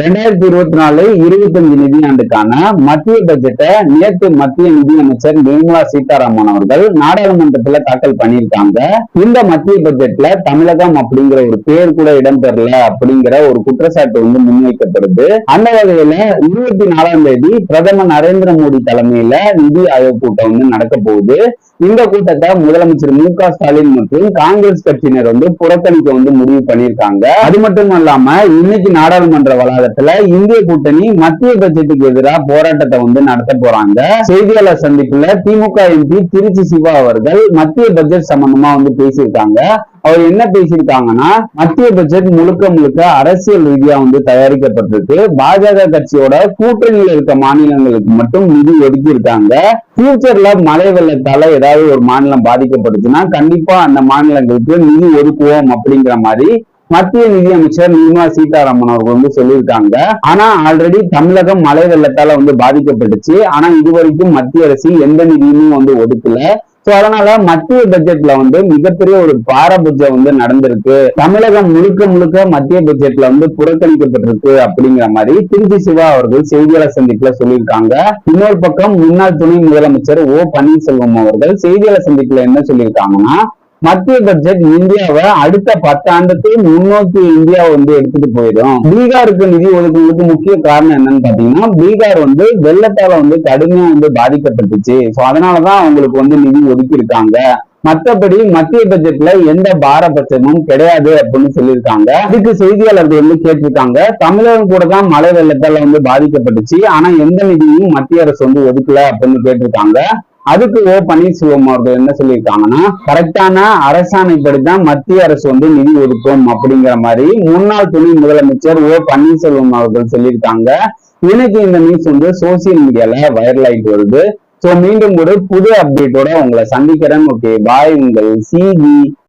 ரெண்டாயிரத்தி இருபத்தி நாலு இருபத்தஞ்சு நிதியாண்டுக்கான மத்திய பட்ஜெட்டை நேற்று மத்திய நிதியமைச்சர் நிர்மலா சீதாராமன் அவர்கள் நாடாளுமன்றத்துல தாக்கல் பண்ணியிருக்காங்க. இந்த மத்திய பட்ஜெட்ல தமிழகம் அப்படிங்கிற ஒரு பேர் கூட இடம்பெறல அப்படிங்கிற ஒரு குற்றச்சாட்டு வந்து முன்வைக்கப்படுது. அந்த வகையில இருபத்தி நாலாம் தேதி பிரதமர் நரேந்திர மோடி தலைமையில நிதி ஆயோக் கூட்டம் வந்து நடக்க போகுது. இந்த கூட்டத்தை முதலமைச்சர் மு க ஸ்டாலின் மற்றும் காங்கிரஸ் கட்சியினர் வந்து புறக்கணிக்க வந்து முடிவு பண்ணியிருக்காங்க. அது மட்டும் இல்லாம இன்னைக்கு நாடாளுமன்ற வளாகத்துல இந்திய கூட்டணி மத்திய பட்ஜெட்டுக்கு எதிராக போராட்டத்தை வந்து நடத்த போறாங்க. செய்தியாளர் சந்திப்புல திமுக எம்பி திருச்சி சிவா அவர்கள் மத்திய பட்ஜெட் சம்பந்தமா வந்து பேசியிருக்காங்க. அவர் என்ன பேசியிருக்காங்கன்னா மத்திய பட்ஜெட் முழுக்க முழுக்க அரசியல் ரீதியா வந்து தயாரிக்கப்பட்டிருக்கு. பாஜக கட்சியோட கூட்டணியில் இருக்க மாநிலங்களுக்கு மட்டும் நிதி ஒதுக்கி இருக்காங்க ஃபியூச்சர்ல மழை வெள்ளத்தால ஏதாவது ஒரு மாநிலம் பாதிக்கப்படுதுன்னா கண்டிப்பா அந்த மாநிலங்களுக்கு நிதி ஒதுக்குவோம் அப்படிங்கிற மாதிரி மத்திய நிதியமைச்சர் நிர்மலா சீதாராமன் அவர்கள் வந்து சொல்லியிருக்காங்க. ஆனா ஆல்ரெடி தமிழகம் மழை வெள்ளத்தால வந்து பாதிக்கப்பட்டுச்சு. ஆனா இதுவரைக்கும் மத்திய அரசு எந்த நிதியுமே வந்து ஒதுக்கல. சோ அதனால மத்திய பட்ஜெட்ல வந்து மிகப்பெரிய ஒரு பாரபட்சம் வந்து நடந்திருக்கு. தமிழகம் முழுக்க முழுக்க மத்திய பட்ஜெட்ல வந்து புறக்கணிக்கப்பட்டிருக்கு அப்படிங்கிற மாதிரி திருச்சி சிவா அவர்கள் செய்தியாளர் சந்திப்புல சொல்லியிருக்காங்க. இன்னொரு பக்கம் முன்னாள் துணை முதலமைச்சர் ஓ பன்னீர்செல்வம் அவர்கள் செய்தியாளர் சந்திப்புல என்ன சொல்லியிருக்காங்கன்னா மத்திய பட்ஜெட் இந்தியாவை அடுத்த பத்தாண்டுக்கு முன்னோக்கி இந்தியா வந்து எடுத்துட்டு போயிடும். பீகாருக்கு நிதி ஒதுக்குறதுக்கு முக்கிய காரணம் என்னன்னு பாத்தீங்கன்னா பீகார் வந்து வெள்ளத்தால வந்து கடுமையா வந்து பாதிக்கப்பட்டுச்சு. சோ அதனாலதான் அவங்களுக்கு வந்து நிதி ஒதுக்கி இருக்காங்க மற்றபடி மத்திய பட்ஜெட்ல எந்த பாரபட்சமும் கிடையாது அப்படின்னு சொல்லியிருக்காங்க. இதுக்கு செய்தியாளர்கள் வந்து கேட்டிருக்காங்க. தமிழகம் கூட தான் மழை வெள்ளத்தால வந்து பாதிக்கப்பட்டுச்சு. ஆனா எந்த நிதியும் மத்திய அரசு வந்து ஒதுக்கல அப்படின்னு கேட்டிருக்காங்க. அதுக்கு ஓ பன்னீர்செல்வம் அவர்கள் என்ன சொல்லியிருக்காங்கன்னா கரெக்டான அரசாணைப்படி தான் மத்திய அரசு வந்து நிதி ஒதுக்கும் அப்படிங்கிற மாதிரி முன்னாள் துணை முதலமைச்சர் ஓ பன்னீர்செல்வம் அவர்கள் சொல்லியிருக்காங்க. இன்னைக்கு இந்த நியூஸ் வந்து சோசியல் மீடியால வைரல் ஆயிட்டு வருது. சோ மீண்டும் ஒரு புது அப்டேட்டோட உங்களை சந்திக்கிறேன். Okay bye. உங்கள் சிஜி